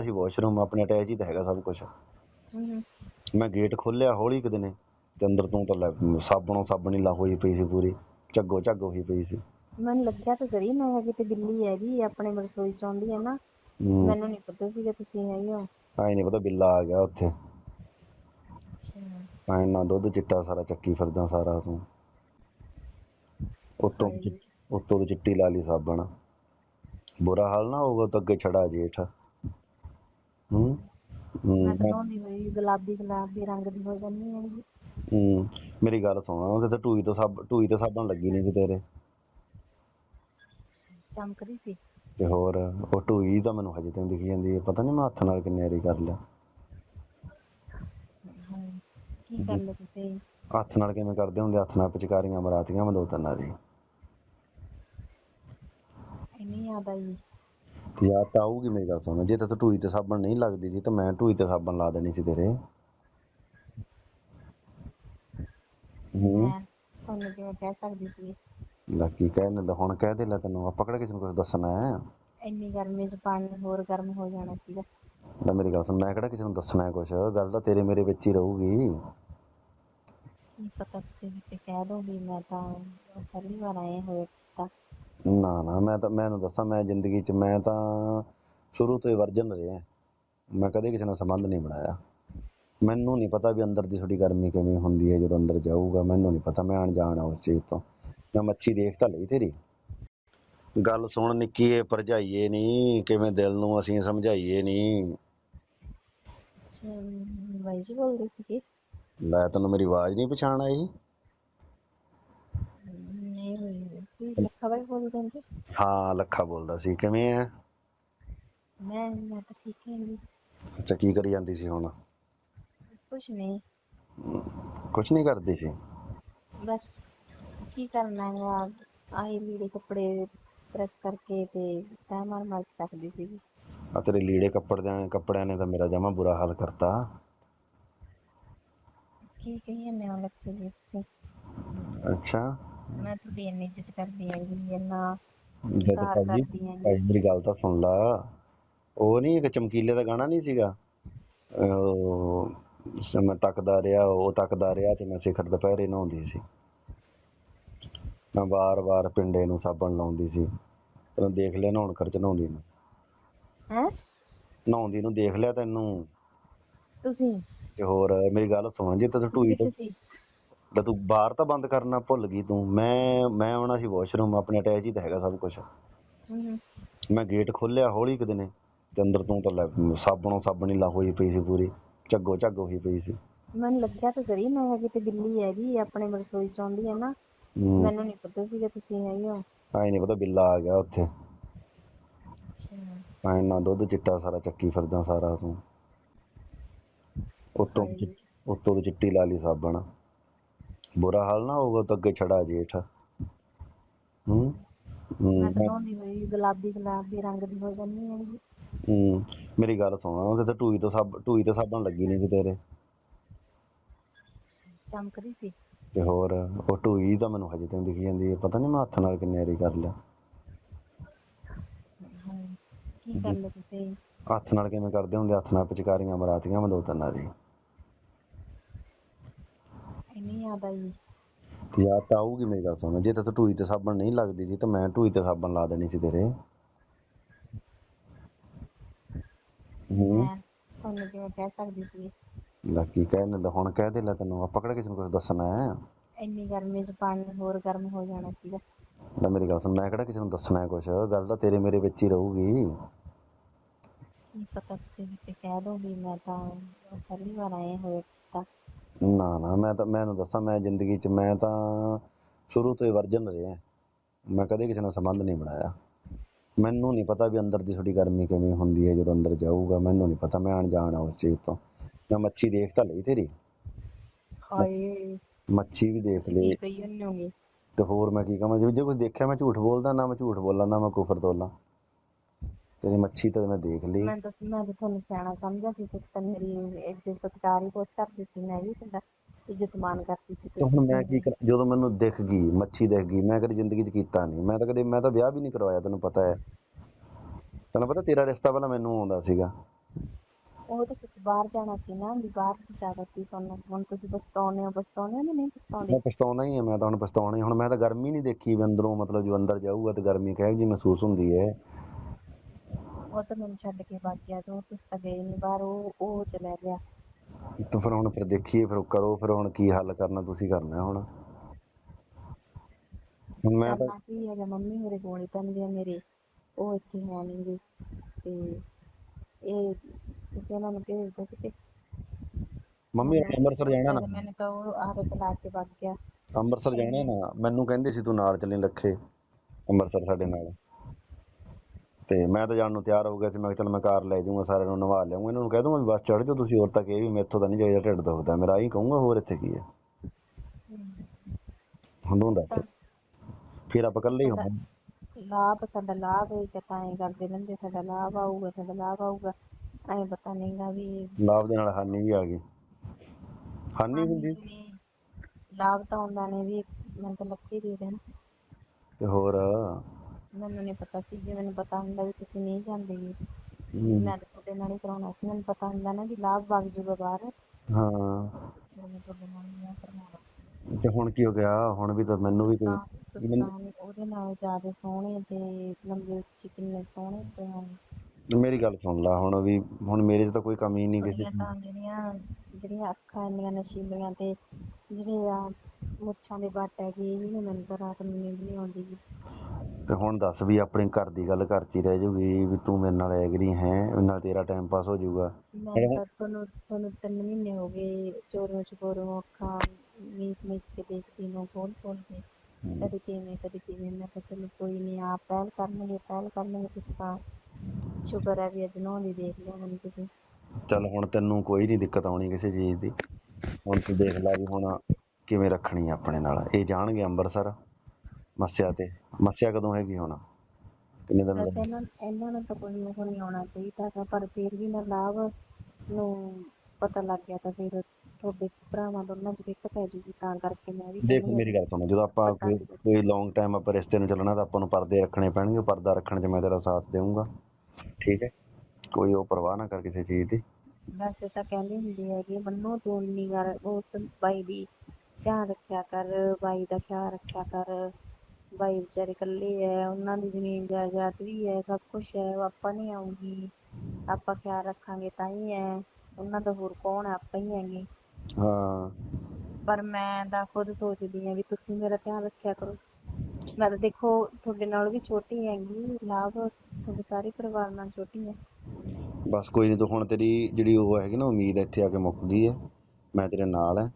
ਆਉਣਾ ਸੀ ਵਾਸ਼ਰੂਮ ਆਪਣੇ ਅਟੈਚ ਹੀ ਤਾਂ ਹੈਗਾ ਸਭ ਕੁਝ ਹੂੰ ਮੈਂ ਗੇਟ ਖੋਲ੍ਹਿਆ ਹੌਲੀ ਕਿਤੇ ਨੇ ਤੇ ਅੰਦਰ ਤੋਂ ਤਾਂ ਲੈ ਸਾਬਣੋਂ ਸਾਬਣੀ ਲਾ ਹੋਈ ਪਈ ਸੀ ਪੂਰੀ ਝੱਗੋ ਝੱਗ ਹੋਈ ਪਈ ਸੀ। ਮੈਨੂੰ ਲੱਗਿਆ ਤਾਂ ਸਰੀ ਮੈਂ ਕਿਹਾ ਕਿਤੇ ਬਿੱਲੀ ਹੈਗੀ ਆਪਣੇ ਰਸੋਈ ਚ ਆਉਂਦੀ ਹੈ ਨਾ। ਹੂੰ। ਮੈਨੂੰ ਨਹੀਂ ਪਤਾ ਸੀਗਾ ਤੁਸੀਂ ਹੈਗੇ ਹੋ। ਐ ਨਹੀਂ ਪਤਾ ਬਿੱਲਾ ਆ ਗਿਆ ਉੱਥੇ। ਅੱਛਾ। ਐ ਨਾ ਦੁੱਧ ਚਿੱਟਾ ਸਾਰਾ ਚੱਕੀ ਫਿਰਦਾ ਸਾਰਾ ਤੂੰ। ਉੱਤੋਂ। ਉੱਤੋਂ ਚਿੱਟੀ ਲਾ ਲਈ ਸਾਬਣ। ਬੁਰਾ ਹਾਲ ਨਾ ਹੋਊਗਾ ਤਾਂ ਅੱਗੇ ਛੜਾ ਜੇਠ। ਹੂੰ ਹੂੰ ਮੈਂ ਤਾਂ ਨਹਾਉਂਦੀ ਹੋਈ ਗੁਲਾਬੀ ਗੁਲਾਬੀ ਰੰਗ ਦੀ ਹੋ ਜਾਂਦੀ ਹੈਗੀ ਹੂੰ ਮੇਰੀ ਗੱਲ ਸੁਣ ਉਹਦੇ ਤੇ ਟੂਈ ਤੋਂ ਸਾਬ ਟੂਈ ਤੇ ਸਾਬਣ ਲੱਗੀ ਨਹੀਂ ਸੀ ਤੇਰੇ। ਚਮਕ ਰਹੀ ਸੀ? ਤੇ ਹੋਰ ਉਹ ਟੂਈ ਤਾਂ ਮੈਨੂੰ ਹਜੇ ਤੱਕ ਦਿਖੀ ਜਾਂਦੀ ਹੈ ਪਤਾ ਨਹੀਂ ਮੈਂ ਹੱਥ ਨਾਲ ਕਿੰਨੇ ਵਾਰੀ ਕਰ ਲਿਆ। ਕੀ ਕਰ ਲਿਆ ਤੁਸੀਂ? ਹੱਥ ਨਾਲ ਕਿਵੇਂ ਕਰਦੇ ਹੁੰਦੇ ਹੱਥ ਨਾਲ ਪਿਚਕਾਰੀਆਂ ਮਰਾਤੀਆਂ ਮੈਂ ਦੋ ਤਿੰਨ ਵਾਰੀ। ਇੰਨੀ ਯਾਦ ਆਈ। ਯਾਦ ਤਾਂ ਆਊਗੀ ਮੇਰੀ ਗੱਲ ਸੁਣ। ਜੇ ਤਾਂ ਤੂੰ ਟੂਈ ਤੇ ਸਾਬਣ ਨਹੀਂ ਲੱਗਦੀ ਸੀ ਤਾਂ ਮੈਂ ਟੂਈ ਤੇ ਸਾਬਣ ਲਾ ਦੇਣੀ ਸੀ ਤੇਰੇ। ਹੂੰ। ਮੈਂ ਤੁਹਾਨੂੰ ਕਿਵੇਂ ਕਹਿ ਸਕਦੀ ਸੀ? ਲੱਕੀ ਕਹਿਣ ਦਾ ਹੁਣ ਕਹਿ ਦੇ ਲੈ ਤੈਨੂੰ। ਆਪਾਂ ਕਿਹੜਾ ਕਿਸੇ ਨੂੰ ਕੁਝ ਦੱਸਣਾ ਹੈ? ਇੰਨੀ ਗਰਮੀ ਚ ਪਾਣੀ ਹੋਰ ਗਰਮ ਹੋ ਜਾਣਾ ਸੀਗਾ। ਲੈ ਮੇਰੀ ਗੱਲ ਸੁਣ ਮੈਂ ਕਿਹੜਾ ਕਿਸੇ ਨੂੰ ਦੱਸਣਾ ਹੈ ਕੁਝ ਗੱਲ ਤਾਂ ਤੇਰੇ ਮੇਰੇ ਵਿੱਚ ਹੀ ਰਹੂਗੀ। ਕੀ ਪਤਾ ਤੁਸੀਂ ਵੀ ਕਹਿ ਦੋਗੇ ਮੈਂ ਤਾਂ ਪਹਿਲੀ ਵਾਰ ਆਏ ਹੋਏ ਤਾਂ। ਨਾ ਨਾ ਮੈਂ ਤਾਂ ਮੈਨੂੰ ਦੱਸਾਂ ਮੈਂ ਜ਼ਿੰਦਗੀ 'ਚ ਮੈਂ ਤਾਂ ਸ਼ੁਰੂ ਤੋਂ ਹੀ ਵਰਜਨ ਰਿਹਾ। ਮੈਂ ਕਦੇ ਕਿਸੇ ਨਾਲ ਸੰਬੰਧ ਨਹੀਂ ਬਣਾਇਆ। ਮੈਨੂੰ ਨਹੀਂ ਪਤਾ ਵੀ ਅੰਦਰ ਦੀ ਥੋੜੀ ਗਰਮੀ ਕਿਵੇਂ ਹੁੰਦੀ ਹੈ ਜਦੋਂ ਅੰਦਰ ਜਾਊਗਾ ਮੈਨੂੰ ਨਹੀਂ ਪਤਾ ਮੈਂ ਅਣਜਾਣ ਆ ਉਸ ਚੀਜ਼ ਤੋਂ। ਮੈਂ ਮੱਛੀ ਦੇਖ ਤਾਂ ਲਈ ਤੇਰੀ। ਗੱਲ ਸੁਣ ਨਿੱਕੀ ਏ ਭਰਜਾਈਏ ਨਹੀਂ ਕਿਵੇਂ ਦਿਲ ਨੂੰ ਅਸੀਂ ਸਮਝਾਈਏ ਨਹੀਂ ਬਾਈ ਜੀ ਬੋਲਦੇ ਸੀਗੇ। ਲੈ ਤੈਨੂੰ ਮੇਰੀ ਆਵਾਜ਼ ਨਹੀਂ ਪਛਾਣ ਆਈ ਨਹੀਂ ਹੋਈ ਤੁਸੀਂ ਲੱਖਾ ਬਾਈ ਬੋਲਦੇ ਹੁੰਦੇ ਹਾਂ ਲੱਖਾ ਬੋਲਦਾ ਸੀ ਕਿਵੇਂ ਐ? ਮੈਂ ਮੈਂ ਤਾਂ ਠੀਕ ਹਾਂ ਜੀ। ਅੱਛਾ ਕੀ ਕਰੀ ਜਾਂਦੀ ਸੀ ਹੁਣ? ਕੁਛ ਨਹੀਂ। ਕੁਝ ਨਹੀਂ ਕਰਦੀ ਸੀ? ਬਸ ਕੀ ਕਰਨਾ ਹੈ ਆਹੀ ਲੀੜੇ ਕੱਪੜੇ ਪ੍ਰੈਸ ਕਰਕੇ ਤੇ ਤੈਅ ਮਾਰ ਮਾਰ ਕੇ ਰੱਖਦੀ ਸੀਗੀ ਆ ਤੇਰੇ ਲੀੜੇ ਕੱਪੜਿਆਂ ਨੇ ਕੱਪੜਿਆਂ ਨੇ ਤਾਂ ਮੇਰਾ ਜਮਾ ਬੁਰਾ ਹਾਲ ਕਰਤਾ। ਕੀ ਕਹੀ ਜਾਂਦੇ ਹੋ ਲੱਖੇ ਜੀ ਤੁਸੀਂ? ਅੱਛਾ। ਮੈਂ ਤੁਹਾਡੀ ਇੰਨੀ ਇੱਜ਼ਤ ਕਰਦੀ ਹਾਂ ਜੀ ਇੰਨਾ ਭਾਜੀ ਕਰਦੀ ਹਾਂ ਜੀ। ਭਾਈ ਮੇਰੀ ਗੱਲ ਤਾਂ ਸੁਣ ਲਾ। ਉਹ ਨਹੀਂ ਇੱਕ ਚਮਕੀਲੇ ਦਾ ਗਾਣਾ ਨਹੀਂ ਸੀਗਾ? ਉਹ ਮੈਂ ਤੱਕਦਾ ਰਿਹਾ ਉਹ ਤੱਕਦਾ ਰਿਹਾ ਤੇ ਮੈਂ ਸਿਖਰ ਦੁਪਹਿਰੇ ਨਹਾਉਂਦੀ ਸੀ। ਮੈਂ ਵਾਰ-ਵਾਰ ਪਿੰਡੇ ਨੂੰ ਸਾਬਣ ਲਾਉਂਦੀ ਸੀ। ਤੈਨੂੰ ਦੇਖ ਲਿਆ ਨਹਾਉਣ ਖਰਚ ਨਹਾਉਂਦੀ ਨੂੰ? ਹੈ? ਨਹਾਉਂਦੀ ਨੂੰ ਦੇਖ ਲਿਆ ਤੈਨੂੰ? ਤੁਸੀਂ? ਤੇ ਹੋਰ ਮੇਰੀ ਗੱਲ ਸੁਣ ਜੇ ਤੂੰ ਟੂਈ ਕਿੱਥੇ ਸੀ ਤਾਂ ਬਾਹਰ ਤਾਂ ਬੰਦ ਕਰਨਾ ਭੁੱਲ ਗਈ ਤੂੰ। ਮੈਂ ਮੈਂ ਆਉਣਾ ਸੀ ਵਾਸ਼ਰੂਮ ਆਪਣੇ ਅਟੈਚ ਹੀ ਤਾਂ ਹੈਗਾ ਸਭ ਕੁਝ ਹੂੰ ਮੈਂ ਗੇਟ ਖੋਲ੍ਹਿਆ ਹੌਲੀ ਕਿਤੇ ਨੇ ਤੇ ਅੰਦਰ ਤੋਂ ਤਾਂ ਲੈ ਸਾਬਣੋਂ ਸਾਬਣੀ ਲਾ ਹੋਈ ਪਈ ਸੀ ਪੂਰੀ ਝੱਗੋ ਝੱਗ ਹੋਈ ਪਈ ਸੀ। ਮੈਨੂੰ ਲੱਗਿਆ ਤਾਂ ਸਰੀ ਮੈਂ ਕਿਤੇ ਬਿੱਲੀ ਹੈਗੀ ਆਪਣੇ ਰਸੋਈ ਚ ਆਉਂਦੀ ਹੈ ਨਾ ਹੂੰ। ਮੈਨੂੰ ਨਹੀਂ ਪਤਾ ਸੀਗਾ ਤੁਸੀਂ ਹੈਗੇ ਹੋ। ਐ ਨਹੀਂ ਪਤਾ ਬਿੱਲਾ ਆ ਗਿਆ ਉੱਥੇ। ਐ ਨਾ ਦੁੱਧ ਚਿੱਟਾ ਸਾਰਾ ਚੱਕੀ ਫਿਰਦਾ ਸਾਰਾ ਤੂੰ। ਉੱਤੋਂ ਹਾਏ। ਉੱਤੋਂ ਤੋਂ ਚਿੱਟੀ ਲਾ ਲਈ ਸਾਬਣ। ਬੁਰਾ ਹਾਲ ਨਾ ਹੋਊਗਾ ਤਾਂ ਅੱਗੇ ਛੜਾ ਜੇਠ। ਹੂੰ? ਹੂੰ ਮੈਂ ਤਾਂ ਨਹਾਉਂਦੀ ਹੋਈ ਗੁਲਾਬੀ ਗੁਲਾਬੀ ਰੰਗ ਦੀ ਹੋ ਜਾਂਦੀ ਹੈਗੀ ਹੂੰ ਮੇਰੀ ਗੱਲ ਸੁਣ ਉਹਦੇ ਤੇ ਟੂਈ ਤੋਂ ਸਾਬ ਟੂਈ ਤੇ ਸਾਬਣ ਲੱਗੀ ਨਹੀਂ ਸੀ ਤੇਰੇ ਚਮਕ ਰਹੀ ਸੀ? ਤੇ ਹੋਰ ਉਹ ਟੂਈ ਤਾਂ ਮੈਨੂੰ ਹਜੇ ਤੱਕ ਦਿਖੀ ਜਾਂਦੀ ਹੈ ਪਤਾ ਨਹੀਂ ਮੈਂ ਹੱਥ ਨਾਲ ਕਿੰਨੇ ਵਾਰੀ ਕਰ ਲਿਆ। ਹਾਂ ਕੀ ਕਰ ਲਿਆ ਤੁਸੀਂ? ਹੱਥ ਨਾਲ ਕਿਵੇਂ ਕਰਦੇ ਹੁੰਦੇ ਹੱਥ ਨਾਲ ਪਿਚਕਾਰੀਆਂ ਮਰਾਤੀਆਂ ਮੈਂ ਦੋ ਤਿੰਨ ਵਾਰੀ। ਯਾਦ ਆਈ ਯਾਦ ਤਾਂ ਆਊਗੀ ਮੇਰੀ ਗੱਲ ਸੁਣ। ਜੇ ਤਾਂ ਤੂੰ ਟੂਈ ਤੇ ਸਾਬਣ ਨਹੀਂ ਲੱਗਦੀ ਸੀ ਤਾਂ ਮੈਂ ਟੂਈ ਤੇ ਸਾਬਣ ਲਾ ਦੇਣੀ ਸੀ ਤੇਰੇ। ਹੂੰ। ਮੈਂ ਤੁਹਾਨੂੰ ਕਿਵੇਂ ਕਹਿ ਸਕਦੀ ਸੀ? ਲੱਕੀ ਕਹਿਣ ਦਾ ਹੁਣ ਕਹਿ ਦੇ ਲੈ ਤੈਨੂੰ। ਆਪਾਂ ਕਿਹੜਾ ਕਿਸੇ ਨੂੰ ਕੁਝ ਦੱਸਣਾ ਹੈ? ਇੰਨੀ ਗਰਮੀ ਚ ਪਾਣੀ ਹੋਰ ਗਰਮ ਹੋ ਜਾਣਾ ਸੀਗਾ। ਲੈ ਮੇਰੀ ਗੱਲ ਸੁਣ ਮੈਂ ਕਿਹੜਾ ਕਿਸੇ ਨੂੰ ਦੱਸਣਾ ਹੈ ਕੁਝ ਗੱਲ ਤਾਂ ਤੇਰੇ ਮੇਰੇ ਵਿੱਚ ਹੀ ਰਹੂਗੀ। ਕੀ ਪਤਾ ਤੁਸੀਂ ਵੀ ਕਹਿ ਦੋਗੇ ਮੈਂ ਤਾਂ ਪਹਿਲੀ ਵਾਰ ਆਏ ਹੋਏ। ਨਾ ਨਾ ਮੈਂ ਤਾਂ ਮੈਨੂੰ ਦੱਸਾਂ ਮੈਂ ਜ਼ਿੰਦਗੀ 'ਚ ਮੈਂ ਤਾਂ ਸ਼ੁਰੂ ਤੋਂ ਹੀ ਵਰਜਨ ਰਿਹਾ। ਮੈਂ ਕਦੇ ਕਿਸੇ ਨਾਲ ਸੰਬੰਧ ਨਹੀਂ ਬਣਾਇਆ। ਮੈਨੂੰ ਨਹੀਂ ਪਤਾ ਵੀ ਅੰਦਰ ਦੀ ਥੋੜੀ ਗਰਮੀ ਕਿਵੇਂ ਹੁੰਦੀ ਹੈ ਜਦੋਂ ਅੰਦਰ ਜਾਊਗਾ ਮੈਨੂੰ ਨਹੀਂ ਪਤਾ ਮੈਂ ਅਣਜਾਣ ਆ ਉਸ ਚੀਜ਼ ਤੋਂ। ਮੈਂ ਮੱਛੀ ਦੇਖ ਤਾਂ ਲਈ ਤੇਰੀ। ਹਾਏ। ਮੱਛੀ ਵੀ ਦੇਖ ਲਈ। ਕਹੀ ਜਾਂਦੇ ਹੋਗੇ? ਤੇ ਹੋਰ ਮੈਂ ਕੀ ਕਹਾਂ ਜੇ ਜੇ ਕੁਝ ਦੇਖਿਆ ਮੈਂ ਝੂਠ ਬੋਲਦਾ ਨਾ ਮੈਂ ਝੂਠ ਬੋਲਾਂ ਨਾ ਮੈਂ ਕੁਫਰ ਤੋਲਾਂ। ਤੇਰੀ ਮੱਛੀ ਤਾਂ ਮੈਂ ਦੇਖ ਲਈ। ਮੈਂ ਤਾਂ ਮੈਂ ਤਾਂ ਤੁਹਾਨੂੰ ਸਿਆਣਾ ਸਮਝਿਆ ਸੀ ਤੁਸੀਂ ਤਾਂ ਮੇਰੀ ਇੱਜ਼ਤ ਸਤਿਕਾਰ ਹੀ ਬਹੁਤ ਕਰਦੀ ਸੀ ਮੈਂ ਵੀ ਤੁਹਾਡਾ ਇੱਜ਼ਤ ਮਾਨ ਕਰਦੀ ਸੀ ਤੇ ਹੁਣ ਮੈਂ ਕੀ ਕਰਾਂ ਜਦੋਂ ਮੈਨੂੰ ਦਿਖ ਗਈ ਮੱਛੀ ਦਿਖ ਗਈ ਮੈਂ ਕਦੇ ਜ਼ਿੰਦਗੀ 'ਚ ਕੀਤਾ ਨਹੀਂ। ਮੈਂ ਤਾਂ ਕਦੇ ਮੈਂ ਤਾਂ ਵਿਆਹ ਵੀ ਨਹੀਂ ਕਰਵਾਇਆ ਤੈਨੂੰ ਪਤਾ ਹੈ। ਤੈਨੂੰ ਪਤਾ ਤੇਰਾ ਰਿਸ਼ਤਾ ਪਹਿਲਾਂ ਮੈਨੂੰ ਆਉਂਦਾ ਸੀਗਾ। ਉਹ ਤਾਂ ਤੁਸੀਂ ਬਾਹਰ ਜਾਣਾ ਸੀ ਨਾ ਵੀ ਬਾਹਰ ਜ਼ਿਆਦਾ ਸੀ ਤੁਹਾਨੂੰ ਹੁਣ ਤੁਸੀਂ ਪਛਤਾਉਂਦੇ ਹੋ ਪਛਤਾਉਂਦੇ ਹੋ ਨਹੀਂ ਪਛਤਾਉਂਦੇ? ਮੈਂ ਪਛਤਾਉਣਾ ਹੀ ਹੈ ਮੈਂ ਤਾਂ ਹੁਣ ਪਛਤਾਉਣਾ ਹੀ। ਹੁਣ ਮੈਂ ਤਾਂ ਗਰਮੀ ਨਹੀਂ ਦੇਖੀ ਵੀ ਅੰਦਰੋਂ ਮਤਲਬ ਜੋ ਅੰਦਰ ਜਾਊਗਾ ਤੇ ਗਰਮੀ ਕਿਹੋ ਜਿਹੀ ਮਹਿਸੂਸ ਹੁੰਦੀ ਹੈ। ਉਹ ਤਾਂ ਮੈਨੂੰ ਛੱਡ ਕੇ ਭੱਜ ਗਿਆ ਤੇ ਉਹ ਤੁਸੀਂ ਤਾਂ ਗਏ ਨਹੀਂ ਬਾਹਰ ਉਹ ਉਹ ਚਲਾ ਗਿਆ। ਤੇ ਫਿਰ ਹੁਣ ਫਿਰ ਦੇਖੀਏ ਫਿਰ ਕਰੋ ਫਿਰ ਹੁਣ ਕੀ ਹੱਲ ਕਰਨਾ ਤੁਸੀਂ ਕਰਨਾ ਹੁਣ। ਹੁਣ ਮੈਂ ਤਾਂ ਕਰਨਾ ਕੀ ਹੈਗਾ ਮੰਮੀ ਮੇਰੇ ਕੋਲ ਹੀ ਪੈਂਦੇ ਆ ਮੇਰੇ ਉਹ ਇੱਥੇ ਹੈ ਨਹੀਂ ਗੇ। ਤੇ ਇਹ ਤੁਸੀਂ ਉਹਨਾਂ ਨੂੰ ਭੇਜ ਦਿਓ ਕਿਤੇ। ਮੰਮੀ ਮੈਂ- ਅੰਮ੍ਰਿਤਸਰ ਜਾਣਾ ਨਾ। ਮੈਨੂੰ ਤਾਂ ਉਹ ਆਦਤ ਲਾ ਕੇ ਭੱਜ ਗਿਆ। ਅੰਮ੍ਰਿਤਸਰ ਜਾਣਾ ਨਾ। ਮੈਨੂੰ ਕਹਿੰਦੇ ਸੀ ਤੂੰ ਨਾਲ ਚੱਲੀ ਲੱਖੇ। ਅੰਮ੍ਰਿਤਸਰ ਸਾਡੇ ਨਾਲ। ਤੇ ਮੈਂ ਤਾਂ ਜਾਣ ਨੂੰ ਤਿਆਰ ਹੋ ਗਿਆ ਸੀ ਮੈਂ ਕਿਹਾ ਚੱਲ ਮੈਂ ਕਾਰ ਲੈ ਜਾਊਂਗਾ ਸਾਰਿਆਂ ਨੂੰ ਨਵਾ ਲਿਆਉਂਗਾ ਇਹਨਾਂ ਨੂੰ ਕਹਿ ਦੂੰਗਾ ਵੀ ਬਸ ਚੜ੍ਹ ਜਾਓ ਤੁਸੀਂ ਹੋਰ ਤੱਕ ਇਹ ਵੀ ਮੈਥੋਂ ਤਾਂ ਨਹੀਂ ਜਾਈਦਾ ਢਿੱਡ ਦੁਖਦਾ। ਮੇਰਾ ਆਹੀ ਕਹੂੰਗਾ ਹੋਰ ਇੱਥੇ ਕੀ ਹੈ? ਹੁਣ ਦੱਸ। ਫਿਰ ਆਪਾਂ ਇਕੱਲੇ ਹੀ ਹੋਣਾ ਲਾਭ ਸਾਡਾ ਲਾਭ ਹੈ ਤੇ ਤਾਂ ਹੀ ਕਰਦੇ ਰਹਿੰਦੇ ਸਾਡਾ ਲਾਭ ਆਊਗਾ ਸਾਡਾ ਲਾਭ ਆਊਗਾ। ਐਂ ਪਤਾ ਨਹੀਂਗਾ ਵੀ ਲਾਭ ਦੇ ਨਾਲ ਹਾਨੀ ਵੀ ਆ ਗਈ। ਹਾਨੀ ਹੁੰਦੀ। ਲਾਭ ਤਾਂ ਹੁੰਦਾ ਨੇ ਵੀ ਮੈਨੂੰ ਤਾਂ ਲੱਗੇ ਦੇ ਦੇਣ ਤੇ ਹੋਰ? ਮੈਨੂੰ ਨਹੀਂ ਪਤਾ ਸੀ ਜੇ ਮੈਨੂੰ ਪਤਾ ਹੁੰਦਾ ਵੀ ਤੁਸੀਂ ਨਹੀਂ ਜਾਂਦੇ ਹਮ, ਮੈਂ ਤਾਂ ਤੁਹਾਡੇ ਨਾਲ ਹੀ ਕਰਾਉਣਾ ਸੀ ਮੈਨੂੰ ਪਤਾ ਹੁੰਦਾ ਨਾ ਵੀ ਲਾਭ ਵਗ ਜੂਗਾ ਬਾਹਰ। ਹਾਂ। ਫਿਰ ਮੈਂ ਤੁਹਾਡੇ ਨਾਲ ਹੀ ਵਿਆਹ ਕਰਵਾਉਣਾ ਤੇ ਹੁਣ ਕੀ ਹੋ ਗਿਆ? ਹੁਣ ਵੀ ਤਾਂ ਮੈਨੂੰ ਵੀ ਕੋਈ ਤਾਂ ਉਹਦੇ ਨਾਲ ਜ਼ਿਆਦਾ ਸੋਹਣੇ ਤੇ ਲੰਬੇ ਉੱਚੇ ਕਿੰਨੇ ਸੋਹਣੇ ਤੇ ਹਨ। ਮੇਰੀ ਗੱਲ ਸੁਣ ਲਾ ਹੁਣ ਵੀ ਹੁਣ ਮੇਰੇ 'ਚ ਤਾਂ ਕੋਈ ਕਮੀ ਨਹੀਂ ਕਿਸੇ ਤਾਂ ਜਿਹੜੀਆਂ ਜਿਹੜੀਆਂ ਅੱਖਾਂ ਇੰਨੀਆਂ ਨਸ਼ੀਲੀਆਂ ਤੇ ਜਿਹੜੇ ਆ ਮੁੱਛਾਂ ਦੇ ਵੱਟ ਹੈਗੇ ਇਹ ਨੀ ਮੈਨੂੰ ਤਾਂ ਰਾਤ ਨੂੰ ਨੀਂਦ ਨਹੀਂ ਆਉਂਦੀ ਗੀ। ਤੇ ਹੁਣ ਦੱਸ ਵੀ ਆਪਣੇ ਘਰ ਦੀ ਗੱਲ ਘਰ 'ਚ ਹੀ ਰਹਿ ਜੂਗੀ ਵੀ ਤੂੰ ਮੇਰੇ ਨਾਲ ਐਗਰੀ ਹੈ ਨਾਲ ਤੇਰਾ ਟਾਈਮ ਪਾਸ ਹੋ ਜਾਊਗਾ। ਮੈਂ ਤਾਂ ਤੁਹਾਨੂੰ ਤੁਹਾਨੂੰ ਤਿੰਨ ਮਹੀਨੇ ਹੋ ਗਏ ਚੋਰੀਆਂ ਚੋਰੀਆਂ ਅੱਖਾਂ ਮੀਚ ਮੀਚ ਕੇ ਦੇਖਦੀ ਨੂੰ ਖੋਲ ਖੋਲ ਕੇ ਕਦੇ ਕਿਵੇਂ ਕਦੇ ਕਿਵੇਂ ਮੈਂ ਕਿਹਾ ਚਲੋ ਕੋਈ ਨਹੀਂ ਆਪ ਪਹਿਲ ਕਰਨਗੇ ਪਹਿਲ ਕਰਨਗੇ ਤੁਸੀਂ ਤਾਂ। ਸ਼ੁਕਰ ਹੈ ਵੀ ਅੱਜ ਨਹਾਉਂਦੀ ਦੇਖ ਲਿਆ ਮੈਨੂੰ ਤੁਸੀਂ। ਚੱਲ ਹੁਣ ਤੈਨੂੰ ਕੋਈ ਨਹੀਂ ਦਿੱਕਤ ਆਉਣੀ ਕਿਸੇ ਚੀਜ਼ ਦੀ। ਹੁਣ ਤੂੰ ਦੇਖ ਲੈ ਵੀ ਹੁਣ ਕਿਵੇਂ ਰੱਖਣੀ ਆ ਆਪਣੇ ਨਾਲ? ਇਹ ਜਾਣਗੇ ਅੰਮ੍ਰਿਤਸਰ ਮੱਸਿਆ ਤੇ। ਮੱਸਿਆ ਕਦੋਂ ਹੈਗੀ ਹੁਣ? ਕਿੰਨੇ ਦਿਨ ਵੈਸੇ ਇਹਨਾਂ ਇਹਨਾਂ ਨੂੰ ਤਾਂ ਕੋਈ ਉਹ ਨਹੀਂ ਆਉਣਾ ਚਾਹੀਦਾ ਗਾ, ਪਰ ਫਿਰ ਵੀ ਨਾ ਲਾਭ ਨੂੰ ਪਤਾ ਲੱਗ ਗਿਆ ਤਾਂ ਫਿਰ ਤੁਹਾਡੇ ਭਰਾਵਾਂ ਦੋਨਾਂ ਚ ਦਿੱਕਤ ਪੈ ਜੂਗੀ ਤਾਂ ਕਰਕੇ ਮੈਂ ਵੀ ਦੇਖ ਮੇਰੀ ਗੱਲ ਸੁਣ ਜਦੋਂ ਆਪਾਂ ਕੋਈ ਕੋਈ ਲੌਂਗ ਟਾਈਮ ਆਪਾਂ ਰਿਸ਼ਤੇ ਨੂੰ ਚੱਲਣਾ ਤਾਂ ਆਪਾਂ ਨੂੰ ਪਰਦੇ ਰੱਖਣੇ ਪੈਣਗੇ ਪਰਦਾ ਰੱਖਣ 'ਚ ਮੈਂ ਤੇਰਾ ਸਾਥ ਦੇਵਾਂਗਾ ਠੀਕ ਹੈ? ਕੋਈ ਉਹ ਪਰਵਾਹ ਨਾ ਕਰ ਕਿਸੇ ਚੀਜ਼ ਦੀ। ਵੈਸੇ ਤਾਂ ਕਹਿੰਦੀ ਹੁੰਦੀ ਹੈਗੀ ਮੰਨੋ ਤੂੰ ਵਾਰ ਉਹ ਤਾਂ ਬਾਈ ਦੀ ਧਿਆਨ ਰੱਖਿਆ ਕਰ ਬਾਈ ਦਾ ਖਿਆਲ ਰੱਖਿਆ ਕਰ। ਬਾਈ ਵਿਚਾਰੇ ਇਕੱਲੇ ਹੈ ਉਹਨਾਂ ਦੀ ਜ਼ਮੀਨ ਜਾਇਦਾਦ ਵੀ ਹੈ ਸਭ ਕੁਝ ਹੈ ਉਹ ਆਪਾਂ ਨਹੀਂ ਆਊਗੀ। ਆਪਾਂ ਖਿਆਲ ਰੱਖਾਂਗੇ ਤਾਂ ਹੀ ਹੈ ਉਹਨਾਂ ਦਾ ਹੋਰ ਕੌਣ ਹੈ ਆਪਾਂ ਹੀ ਹੈਗੇ। ਹਾਂ। ਪਰ ਮੈਂ ਤਾਂ ਖੁਦ ਸੋਚਦੀ ਹਾਂ ਵੀ ਤੁਸੀਂ ਮੇਰਾ ਧਿਆਨ ਰੱਖਿਆ ਕਰੋ। ਮੈਂ ਤਾਂ ਦੇਖੋ ਤੁਹਾਡੇ ਨਾਲ ਵੀ ਛੋਟੀ ਹੈਗੀ ਲਾਭ ਤੁਹਾਡੇ ਸਾਰੇ ਪਰਿਵਾਰ ਨਾਲ ਛੋਟੀ ਹੈ ਬਸ ਕੋਈ ਨਹੀਂ ਤੂੰ ਹੁਣ ਤੇਰੀ ਜਿਹੜੀ ਉਹ ਹੈਗੀ ਨਾ ਉਮੀਦ ਇੱਥੇ ਆ ਕੇ ਮੁੱਕ ਗਈ ਹੈ ਮੈਂ ਤੇਰੇ ਨਾਲ ਹੈ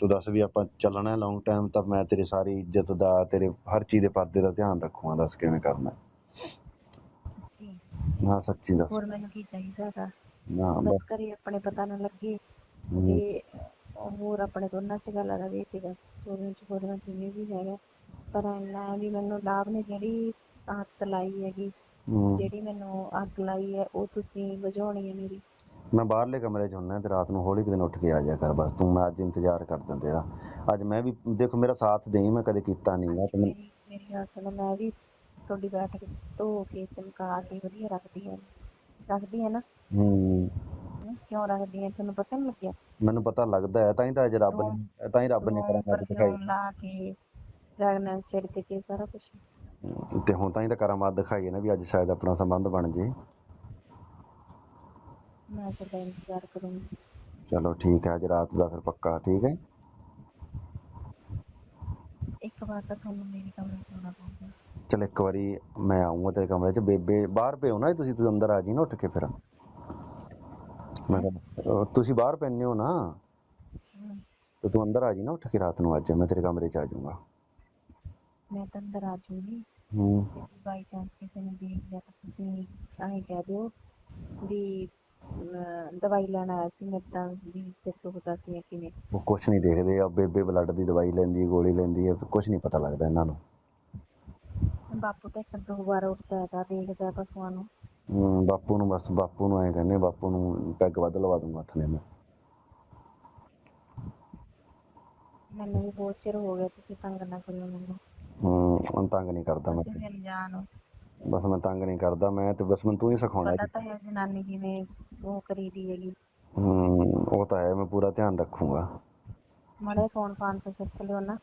ਤੂੰ ਦੱਸ ਵੀ ਆਪਾਂ ਚੱਲਣਾ ਲੌਂਗ ਟਾਈਮ ਤਾਂ ਮੈਂ ਤੇਰੀ ਸਾਰੀ ਇੱਜ਼ਤ ਦਾ ਤੇਰੇ ਹਰ ਚੀਜ਼ ਦੇ ਪਰਦੇ ਦਾ ਧਿਆਨ ਰੱਖੂਗਾ ਦੱਸ ਕਿਵੇਂ ਕਰਨਾ। ਜੀ। ਹਾਂ ਸੱਚੀ ਦੱਸ। ਹੋਰ ਮੈਨੂੰ ਕੀ ਚਾਹੀਦਾ ਹੈਗਾ? ਨਾ ਬਸ ਘਰੇ ਆਪਣੇ ਪਤਾ ਨਾ ਲੱਗੇ ਤੇ ਹੋਰ ਆਪਣੇ ਦੋਨਾਂ ਚ ਗੱਲ ਰਵੇ ਤੇ ਬਸ ਚੋਰੀਆਂ ਚੋਰੀਆਂ ਜਿਵੇਂ ਵੀ ਹੈਗਾ। ਪਰ ਹੈ ਵੀ ਮੈਨੂੰ ਲਾਭ ਨੇ ਜਿਹੜੀ ਹੱਥ ਲਾਈ ਹੈਗੀ। ਜਿਹੜੀ ਮੈਨੂੰ ਅੱਗ ਲਾਈ ਹੈ ਉਹ ਤੁਸੀਂ ਬੁਝਾਉਣੀ ਹੈ ਮੇਰੀ। ਮੈਂ ਬਾਹਰਲੇ ਕਮਰੇ 'ਚ ਹੁੰਨਾ ਤੇ ਰਾਤ ਨੂੰ ਹੌਲੀ ਕੁ ਦਿਨ ਉੱਠ ਕੇ ਆ ਜਾ ਕਰ ਬਸ ਤੂੰ ਮੈਂ ਅੱਜ ਇੰਤਜ਼ਾਰ ਕਰਦਾ ਤੇਰਾ। ਅੱਜ ਮੈਂ ਵੀ ਦੇਖੋ ਮੇਰਾ ਸਾਥ ਦੇਈ ਮੈਂ ਕਦੇ ਕੀਤਾ ਨਹੀਂਗਾ ਤੇ ਮੈਨੂੰ ਮੇਰੀ ਗੱਲ ਸੁਣੋ ਮੈਂ ਵੀ ਤੁਹਾਡੀ ਬੈਠਕ ਧੋ ਕੇ ਚਮਕਾ ਕੇ ਵਧੀਆ ਰੱਖਦੀ ਹਾਂ। ਰੱਖਦੀ ਹਾਂ ਨਾ? ਹੂੰ। ਕਿਉਂ ਰੱਖਦੀ ਹਾਂ? ਤੁਹਾਨੂੰ ਪਤਾ ਨਹੀਂ ਲੱਗਿਆ? ਮੈਨੂੰ ਪਤਾ ਲੱਗਦਾ ਹੈ ਤਾਂ ਹੀ ਤਾਂ ਅੱਜ ਰੱਬ ਨੇ ਤਾਂ ਹੀ ਰੱਬ ਨੇ ਕਰਾਮਾਤ ਦਿਖਾਈ। ਪਰਫਿਊਮ ਲਾ ਕੇ ਰਗਨਾ ਛਿੜਕ ਕੇ ਸਾਰਾ ਕੁਝ ਤੇ ਹੁਣ ਤਾਂ ਹੀ ਤਾਂ ਕਰਾਮਾਤ ਦਿਖਾਈ ਹੈ ਨਾ ਵੀ ਅੱਜ ਸ਼ਾਇਦ ਆਪਣਾ ਸੰਬੰਧ ਬਣ ਜੇ। ਮੈਂ ਤੁਹਾਡਾ ਇੰਤਜ਼ਾਰ ਕਰੂੰਗੀ। ਚਲੋ ਠੀਕ ਹੈ ਅੱਜ ਰਾਤ ਦਾ ਫਿਰ ਪੱਕਾ ਠੀਕ ਹੈ? ਇੱਕ ਵਾਰ ਤਾਂ ਤੁਹਾਨੂੰ ਮੇਰੇ ਕਮਰੇ ਚ ਆਉਣਾ ਪਊਗਾ। ਚਲ ਇੱਕ ਵਾਰੀ ਮੈਂ ਆਉਂਗਾ ਤੇਰੇ ਕਮਰੇ 'ਚ। ਬੇਬੇ ਬਾਹਰ ਪਿਓ ਨਾ? ਤੁਸੀਂ ਤੁਸੀਂ ਅੰਦਰ ਆ ਜੀ ਨਾ ਉੱਠ ਕੇ ਫਿਰ। ਮੈਂ ਕਿਹਾ, ਅਹ ਤੁਸੀਂ ਬਾਹਰ ਪੈਂਦੇ ਹੋ ਨਾ? ਹਮ, ਤੇ ਤੂੰ ਅੰਦਰ ਆ ਜੀ ਨਾ ਉੱਠ ਕੇ ਰਾਤ ਨੂੰ ਅੱਜ। ਮੈਂ ਤੇਰੇ ਕਮਰੇ 'ਚ ਆ ਜਾਊਂਗਾ। ਮੈਂ ਤਾਂ ਅੰਦਰ ਆ ਜਾਊਂਗੀ। ਹੂੰ ਤੇ ਬਾਈ ਚਾਂਸ ਕਿਸੇ ਨੇ ਦੇਖ ਲਿਆ ਤਾਂ ਤੁਸੀਂ ਐਂ ਕਹਿ ਦਿਓ ਵੀ ਦਵਾਈ ਲੈਣ ਆਇਆ ਸੀ ਮੇਰੇ ਤਾਂ ਵੀ ਸਿਰ ਦੁਖਦਾ ਸੀ ਜਾਂ ਕਿਵੇਂ। ਉਹ ਕੁਛ ਨਹੀਂ ਦੇਖਦੇ ਆ ਬੇਬੇ ਬਲੱਡ ਦੀ ਦਵਾਈ ਲੈਂਦੀ ਹੈ ਗੋਲੀ ਲੈਂਦੀ ਹੈ ਕੁਛ ਨਹੀਂ ਪਤਾ ਲੱਗਦਾ ਇਹਨਾਂ ਨੂੰ। ਬਾਪੂ ਤਾਂ ਇੱਕ ਦੋ ਵਾਰ ਉੱਠਦਾ ਹੈਗਾ ਦੇਖਦਾ ਪਸ਼ੂਆਂ ਨੂੰ। ਹੂੰ, ਬਾਪੂ ਨੂੰ ਬਸ ਬਾਪੂ ਨੂੰ ਐਂ ਕਹਿੰਦੇ ਬਾਪੂ ਨੂੰ ਪੈਗ ਵੱਧ ਲਵਾ ਦੂੰਗਾ ਹੱਥ ਨੇ ਮੈਂ। ਮੈਨੂੰ ਵੀ ਬਹੁਤ ਚਿਰ ਹੋ ਗਿਆ ਤੁਸੀਂ ਤੰਗ ਨਾ ਕਰਿਓ ਮੈਨੂੰ। ਹੂੰ ਹੁਣ ਤੰਗ ਨਹੀਂ ਕਰਦਾ ਮੈਂ ਤੁਸੀਂ ਅਣਜਾਣ ਹੋ। ਬਸ ਮੈਂ ਤੰਗ ਨਹੀਂ ਕਰਦਾ ਮੈਂ ਤੇ ਬਸ ਮੈਨੂੰ ਤੂੰ ਹੀ ਸਿਖਾਉਣਾ ਪਤਾ ਤਾਂ ਹੈ ਜਨਾਨੀ ਕਿਵੇਂ ਉਹ ਕਰੀਦੀ ਹੈਗੀ। ਹੂੰ ਉਹ ਤਾਂ ਹੈ ਮੈਂ ਪੂਰਾ ਧਿਆਨ ਰੱਖੂੰਗਾ। ਮੜੇ ਫੋਨ ਫਾਨ ਤੇ ਸਿੱਖ ਲਿਓ ਨਾ।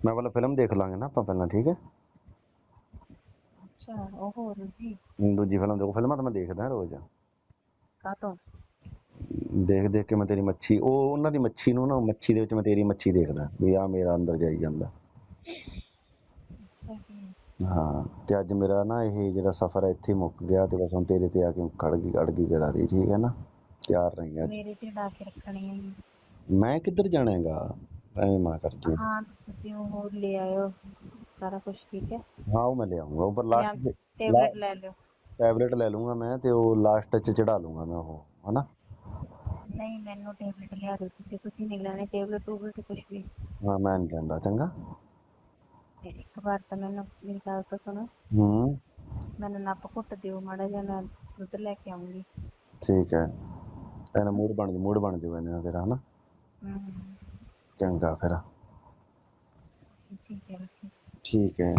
ਮੈਂ ਪਹਿਲਾਂ ਫਿਲਮ ਦੇਖ ਲਾਂਗੇ ਨਾ ਆਪਾਂ ਪਹਿਲਾਂ ਠੀਕ ਹੈ? ਅੱਛਾ ਉਹ ਹੋਰ ਜੀ ਦੂਜੀ ਫਿਲਮ ਦੇਖੋ ਫਿਲਮਾਂ ਤਾਂ ਮੈਂ ਦੇਖਦਾ ਰੋਜ਼। ਕਾਤੋਂ ਦੇਖ ਦੇਖ ਕੇ ਮੈਂ ਤੇਰੀ ਮੱਛੀ ਉਹ ਉਹਨਾਂ ਦੀ ਮੱਛੀ ਨੂੰ ਨਾ ਮੱਛੀ ਦੇ ਵਿੱਚ ਮੈਂ ਤੇਰੀ ਮੱਛੀ ਦੇਖਦਾ ਵੀ ਆ ਮੇਰਾ ਅੰਦਰ ਜਾਈ ਜਾਂਦਾ। ਹਾਂ ਤੇ ਅੱਜ ਮੇਰਾ ਨਾ ਇਹ ਜਿਹੜਾ ਸਫ਼ਰ ਹੈ ਇੱਥੇ ਹੀ ਮੁੱਕ ਗਿਆ ਤੇ ਬਸ ਹੁਣ ਤੇਰੇ ਤੇ ਆ ਕੇ ਖੜ ਗਈ ਖੜ ਗਈ ਕਰਾ ਰਹੀ ਠੀਕ ਹੈ ਨਾ? ਤਿਆਰ ਰਹੀ ਅੱਜ। ਮੇਰੇ ਤੇ ਡਾ ਕੇ ਰੱਖਣੀ ਹੈਗੀ ਮੈਂ ਕਿੱਧਰ ਜਾਣਾ ਹੈਗਾ? ਐਵੇਂ ਮਾਂ ਕਰਦੀ ਹੈ। ਹਾਂ ਤੁਸੀਂ ਉਹ ਲੈ ਆਇਓ ਸਾਰਾ ਕੁਝ ਠੀਕ ਹੈ? ਹਾਂ ਉਹ ਮੈਂ ਲੈ ਆਉਂਗਾ ਉੱਪਰ ਲਾਸਟ ਟੇਬਲੇਟ ਲੈ ਲਿਓ। ਟੈਬਲੇਟ ਲੈ ਲੂੰਗਾ ਮੈਂ ਤੇ ਉਹ ਲਾਸਟ 'ਚ ਚੜਾ ਲੂੰਗਾ ਮੈਂ ਉਹ ਹਨਾ? ਨਹੀਂ ਮੈਨੂੰ ਟੇਬਲੇਟ ਲਿਆ ਦਿਓ ਤੁਸੀਂ। ਤੁਸੀਂ ਨਹੀਂ ਲੈਣੇ ਟੇਬਲੇਟ ਟੂਬਲੇਟ ਕੁਝ ਵੀ। ਹਾਂ ਮੈਂ ਨਹੀਂ ਲੈਂਦਾ ਚੰਗਾ? ਇੱਕ ਵਾਰ ਤਾਂ ਮੈਨੂੰ ਮੇਰੀ ਗੱਲ ਤਾਂ ਸੁਣੋ। ਹੂੰ। ਮੈਨੂੰ ਨੱਪ ਘੁੱਟ ਦਿਓ ਮਾੜਾ ਜਿਹਾ ਮੈਂ ਦੁੱਧ ਲੈ ਕੇ ਆਉਂਗੀ ਠੀਕ ਹੈ। ਇਹਨਾਂ ਮੂਡ ਬਣ ਜੂ ਮੂਡ ਬਣ ਜੂਗਾ ਇਹਨਾਂ ਤੇਰਾ ਹਨਾ? ਹੂੰ। ਚੰਗਾ ਫਿਰ। ਠੀਕ ਹੈ ਠੀਕ ਹੈ।